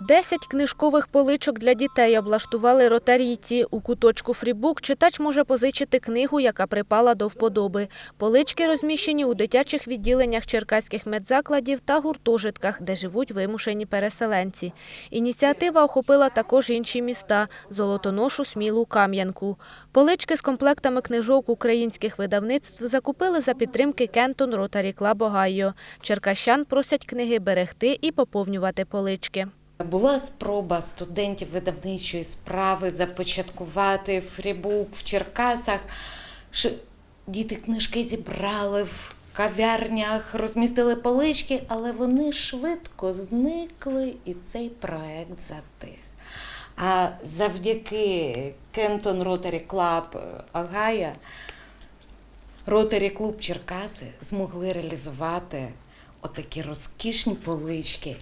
Десять книжкових поличок для дітей облаштували ротарійці. У куточку Фрібук читач може позичити книгу, яка припала до вподоби. Полички розміщені у дитячих відділеннях черкаських медзакладів та гуртожитках, де живуть вимушені переселенці. Ініціатива охопила також інші міста – Золотоношу, Смілу, Кам'янку. Полички з комплектами книжок українських видавництв закупили за підтримки Кентон Ротарі Клаб Огайо. Черкащан просять книги берегти і поповнювати полички. Була спроба студентів видавничої справи започаткувати фрібук в Черкасах. Діти книжки зібрали в кав'ярнях, розмістили полички, але вони швидко зникли, і цей проект затих. А завдяки Кентон Ротарі Клаб Агая Ротарі Клуб Черкаси змогли реалізувати отакі розкішні полички